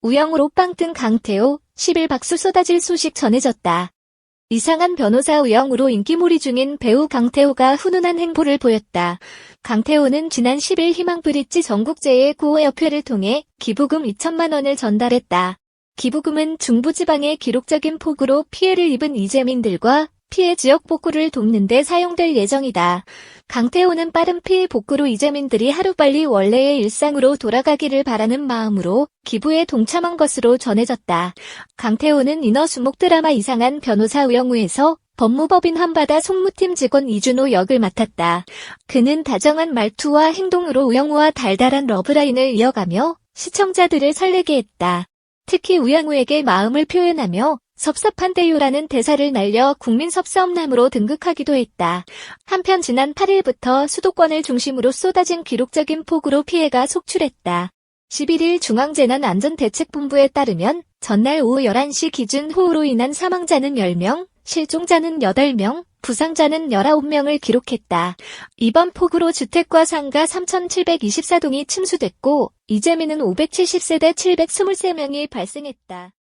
우영우로 빵뜬 강태호, 10일 박수 쏟아질 소식 전해졌다. 이상한 변호사 우영우로 인기몰이 중인 배우 강태호가 훈훈한 행보를 보였다. 강태호는 지난 10일 희망브릿지 전국제의 구호협회를 통해 기부금 2천만 원을 전달했다. 기부금은 중부지방의 기록적인 폭우로 피해를 입은 이재민들과 피해 지역 복구를 돕는 데 사용될 예정이다. 강태호는 빠른 피해 복구로 이재민들이 하루빨리 원래의 일상으로 돌아가기를 바라는 마음으로 기부에 동참한 것으로 전해졌다. 강태호는 인어 수목 드라마 이상한 변호사 우영우에서 법무법인 한바다 송무팀 직원 이준호 역을 맡았다. 그는 다정한 말투와 행동으로 우영우와 달달한 러브라인을 이어가며 시청자들을 설레게 했다. 특히 우영우에게 마음을 표현하며 섭섭한데요라는 대사를 날려 국민 섭섭남으로 등극하기도 했다. 한편 지난 8일부터 수도권을 중심으로 쏟아진 기록적인 폭우로 피해가 속출했다. 11일 중앙재난안전대책본부에 따르면 전날 오후 11시 기준 호우로 인한 사망자는 10명, 실종자는 8명, 부상자는 19명을 기록했다. 이번 폭우로 주택과 상가 3,724동이 침수됐고, 이재민은 570세대 723명이 발생했다.